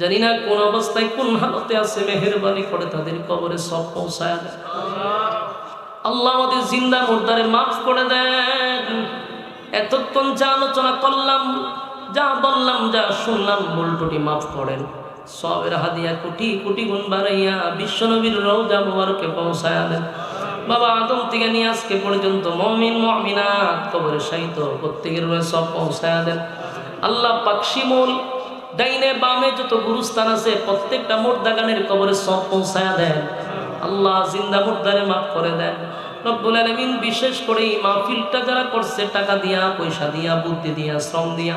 জানি না কোন অবস্থায় কোন হালতে আছে, মেহেরবানি করে তাদের কবরে সব পৌঁছায় আল্লাহ আমাদের জিন্দা মুর্দারে মাফ করে দেন। এতক্ষণ যা আলোচনা করলাম, যা বললাম, যা শুনলাম ভুলটুটি মাফ করেন। সবের হাদিয়া কোটি কোটি গুণ বাড়াইয়া বিশ্বনবীর রৌজা মুবারকে পৌঁছায়া দেন। বাবা আদম থেকে নিয়ে আজকে পর্যন্ত মমিন, মমিনাত কবরে সাহিত্য প্রত্যেকের রয়ে সব পৌঁছায়া দেন। আল্লাহ পাকশিমুল ডাইনে বামে যত গুরুস্থান আছে প্রত্যেকটা মোর্দাগানের কবরে সব পৌঁছায়া দেন আল্লাহ জিন্দা মুর্দারে মাফ করে দেন রব্বুল আলামিন বিশেষ করে এই মাহফিলটা যারা করছে টাকা দিয়া পয়সা দিয়া বুদ্ধি দিয়া শ্রম দিয়া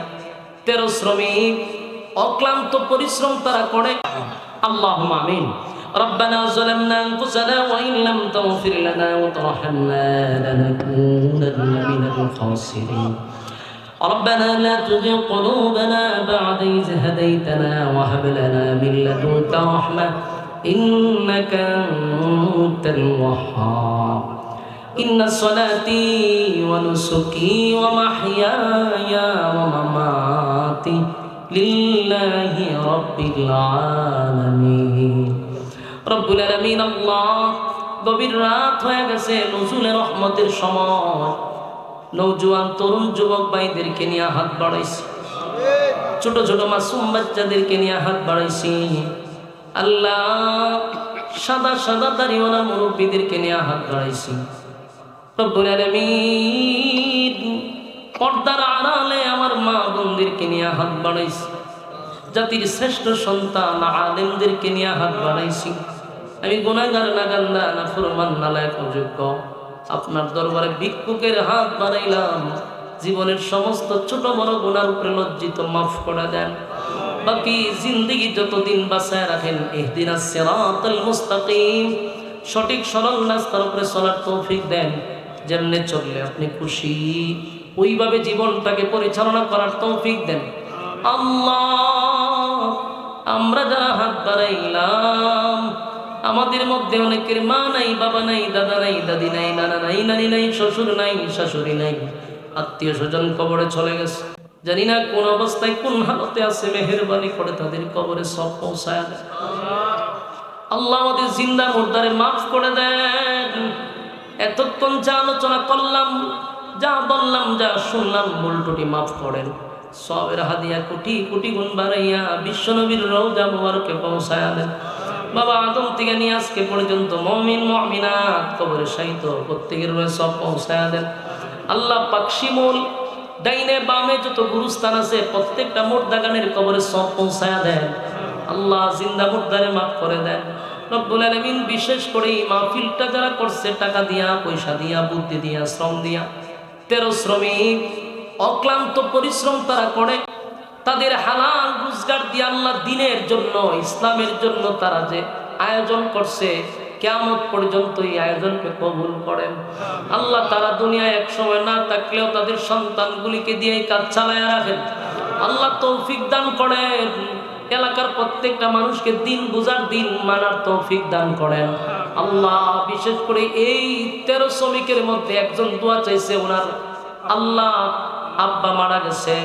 তেরো শ্রমিক অক্লান্ত পরিশ্রম তারা করে আল্লাহ আমিন ربنا ظلمنا انفسنا وان لم تغفر لنا وترحمنا لنكونن من الخاسرين ربنا لا تزغ قلوبنا بعد إذ هديتنا وهب لنا من لدنك رحمة إنك أنت الوهاب إن صلاتي ونسكي ومحياي ومماتي لله رب العالمين رب العالمين الله গভীর রাত হয়ে গেছে নজরুলের রহমতের সময় নৌজওয়ান তরুণ যুবক ভাইদেরকে নিয়ে হাত বাড়াইছি। ছোট ছোট মাসুম বাচ্চাদেরকে নিয়ে হাত বাড়াইছি। আল্লাহ সাদা সাদা দাড়িওয়ালা মুরব্বীদেরকে নিয়ে হাত বাড়াইছি। পর্দার আড়ালে আমার মা বোনদেরকে নিয়ে হাত বাড়াইছি। জাতির শ্রেষ্ঠ সন্তান আলেমদেরকে নিয়ে হাত বাড়াইছি। আমি গুনাগার নাগান্দা না ফুরমান নালায়ক, অযোগ্য। আপনার দরবারে ভিক্ষুকের হাত বাড়াইলাম। জীবনের সমস্ত ছোট বড় গুণার উপরে লজ্জিত মাফ করে দেন। বাকি জিন্দগি যতদিন বাঁচায় রাখেন, এহদিন সিরাতাল মুস্তাকিম। সঠিক সরল রাস্তার উপরে চলার তৌফিক দেন। যেমনে চললে আপনি খুশি। ওইভাবে জীবনটাকে পরিচালনা করার তৌফিক দেন। আল্লাহ, আমরা যারা হাত বাড়াইলাম আমাদের মধ্যে অনেকের মা নাই, বাবা নাই, দাদা নাই, দাদি নাই, নানা নাই, নানি নাই, শ্বশুর নাই, শাশুড়ি নাই, আত্মীয় স্বজন কবরে চলে গেছে। জানি না কোন অবস্থায় কোন হালতে আছে, মেহেরবানি করে তাদের কবরে সব পৌঁছায় আল্লাহ আমাদের জিন্দা মুর্দারে মাফ করে দেন। এতক্ষণ যা আলোচনা করলাম, যা বললাম, যা শুনলাম, ভুলটুটি মাফ করেন। সবের হাদিয়া কোটি কোটি গুণ বাড়াইয়া বিশ্বনবীর রৌজা মুবারকে পৌঁছায়া দেন। বাবা আদম থেকে নিয়ে আজকে পর্যন্ত মমিন, মমিনাত কবরে সাহিত্য প্রত্যেকের রয়ে সব পৌঁছায়া দেন। আল্লাহ পাকশিমুল ডাইনে বামে যত গুরুস্থান আছে, প্রত্যেকটা মোর্দাগানের কবরে সব পৌঁছায়া দেন। আল্লাহ জিন্দা মুর্দারে মাফ করে দেন। রব্বুল বিশেষ করে এই মাহফিলটা যারা করছে, টাকা দিয়া, পয়সা দিয়া, বুদ্ধি দিয়া, শ্রম দিয়া, তেরো শ্রমিক, অক্লান্ত পরিশ্রম তারা করে। তাদের হালাল রোজগার দিয়ে আল্লাহ দিনের জন্য, ইসলামের জন্য তারা যে আয়োজন করছে কেমন পর্যন্ত এই আয়োজনকে কবুল করেন। আল্লাহ তারা দুনিয়ায় এক সময় না থাকলেও তাদের সন্তানগুলিকে দিয়ে কাজ চালায় রাখেন। আল্লাহ তৌফিক দান করেন। এলাকার প্রত্যেকটা মানুষকে দিন বুঝার দিন মানার তৌফিক দান করেন। আল্লাহ বিশেষ করে এই তেরো শ্রমিকের মধ্যে একজন দোয়া চাইছে, ওনার আল্লাহ আব্বা মারা গেছে।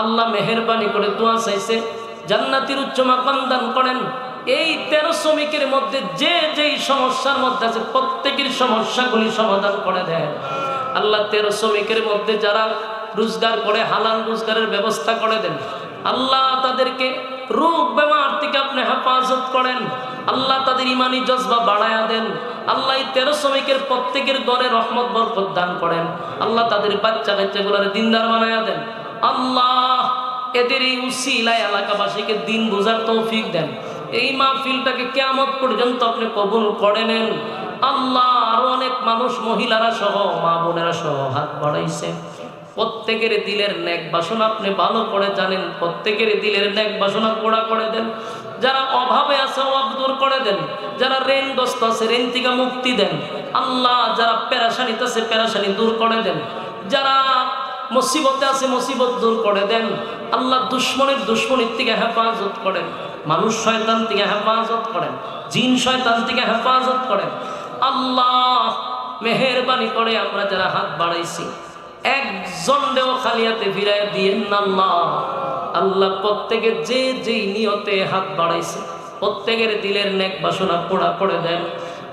আল্লাহ মেহরবানি করে দোয়া চাইছে, জান্নাতির উচ্চ মাকাম দান করেন। এই তেরো শ্রমিকের মধ্যে যে যেই সমস্যার মধ্যে আছে, প্রত্যেকের সমস্যাগুলি সমাধান করে দেয় আল্লাহ তেরো শ্রমিকের মধ্যে যারা রোজগার করে, হালাল রোজগারের ব্যবস্থা করে দেন, আল্লাহ তাদেরকে রোগ বেমার থেকে আপনি হেফাজত করেন, আল্লাহ তাদের ইমানি জজবা বাড়ায়া দেন, আল্লাহ এই তেরো শ্রমিকের প্রত্যেকের দরে রহমত, বরকত দান করেন, আল্লাহ তাদের বাচ্চা কাচ্চাগুলোর দিনদার বানায়া দেন। আল্লাহ, এদের এই উসিলায় এলাকাবাসীকে দিন বোঝার তৌফিক দেন। এই মাহফিলটাকে কেমন পর্যন্ত আপনি কবুল করে নেন। আল্লাহ আরও অনেক মানুষ মহিলারা সহ, মা বোনেরা সহ হাত বাড়াইছে। প্রত্যেকের দিলের ন্যাক বাসনা আপনি ভালো করে জানেন, প্রত্যেকের দিলের ন্যাক বাসনা পোড়া করে দেন। যারা অভাবে আছে, অভাব দূর করে দেন। যারা ঋণগ্রস্ত আছে, ঋণ থেকে মুক্তি দেন। আল্লাহ, যারা পেরাশানিতে আছে, পেরাশানি দূর করে দেন। যারা মুসিবতে আছে, মুসিবত দূর করে দেন। আল্লাহ দুশ্মনের দুশ্মনের থেকে হেফাজত করেন। মানুষ শয়তান থেকে হেফাজত করেন। জিন শয়তান থেকে হেফাজত করেন। আল্লাহ মেহেরবানি করে আমরা যারা হাত বাড়াইছি একজন দেও খালিয়াতে ফিরাই দিয়েন আল্লাহ। আল্লাহ প্রত্যেকের যে যেই নিয়তে হাত বাড়াইছে, প্রত্যেকের দিলের নেক বাসনা পোড়া করে দেন।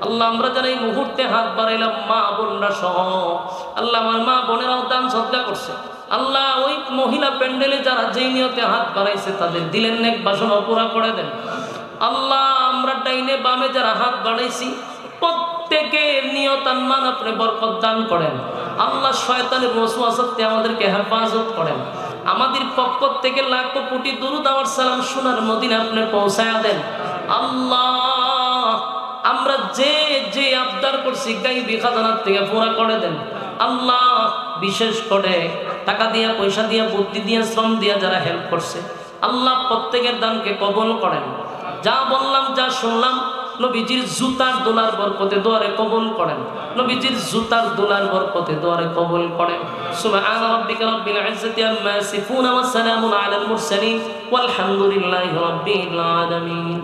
আল্লাহ, আমরা যারা এই মুহূর্তে হাত বাড়াইলাম, মা বোনরা সহ। আল্লাহ আমার মা বোনেরাও দান সজ্জা করছে। আল্লাহ, ওই মহিলা প্যান্ডেলে যারা যেই নিয়তে হাত বাড়াইছে, তাদের দিলের নেক বাসনা, পুরা করে দেন। আল্লাহ, আমরা ডাইনে বামে যারা হাত বাড়াইছি প্রত্যেকের নিয়তান মান আপনি বরকত দান করেন। আল্লাহ শয়তানের ওয়াসওয়াসাতে আমাদেরকে হেফাজত করেন। আমাদের পক্ষ থেকে লাখ কোটি দুরুদ আমার সালাম, সোনার মদিনা আপনি পৌঁছায়া দেন। আল্লাহ আমরা যে যে আবদার করছি, গাইবি খাজানার থেকে পুরা করে দেন। আল্লাহ বিশেষ করে টাকা দিয়া, পয়সা দিয়া, বুদ্ধি দিয়া, শ্রম দিয়া যারা হেল্প করছে, আল্লাহ প্রত্যেকের দানকে কবল করেন। যা বললাম, যা শুনলাম, নবীজির জুতার দোলার বরকতে দোয়ারে কবল করেন। নবীজির জুতার দোলার বরকতে দোয়ারে কবল করেন। সুবহান রাব্বিকা রাব্বিল ইজ্জাতি আম্মা ইয়াসিফুন ওয়া সালামুন আলাল মুরসালিন। ওয়ালহামদুলিল্লাহি রাব্বিল আলামিন।